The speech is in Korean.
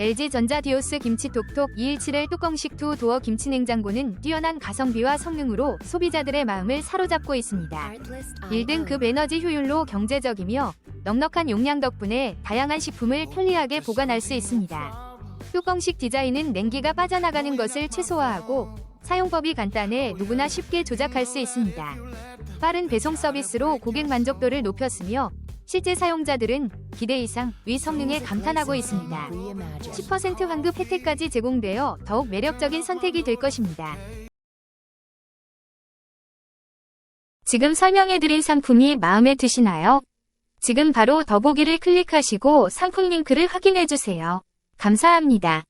LG전자 디오스 김치 톡톡 217의 뚜껑식 투 도어 김치 냉장고는 뛰어난 가성비와 성능으로 소비자들의 마음을 사로잡고 있습니다. 1등급 에너지 효율로 경제적이며 넉넉한 용량 덕분에 다양한 식품을 편리하게 보관할 수 있습니다. 뚜껑식 디자인은 냉기가 빠져나가는 것을 최소화하고 사용법이 간단해 누구나 쉽게 조작할 수 있습니다. 빠른 배송 서비스로 고객 만족도를 높였으며 실제 사용자들은 기대 이상 위 성능에 감탄하고 있습니다. 10% 환급 혜택까지 제공되어 더욱 매력적인 선택이 될 것입니다. 지금 설명해드린 상품이 마음에 드시나요? 지금 바로 더보기를 클릭하시고 상품 링크를 확인해주세요. 감사합니다.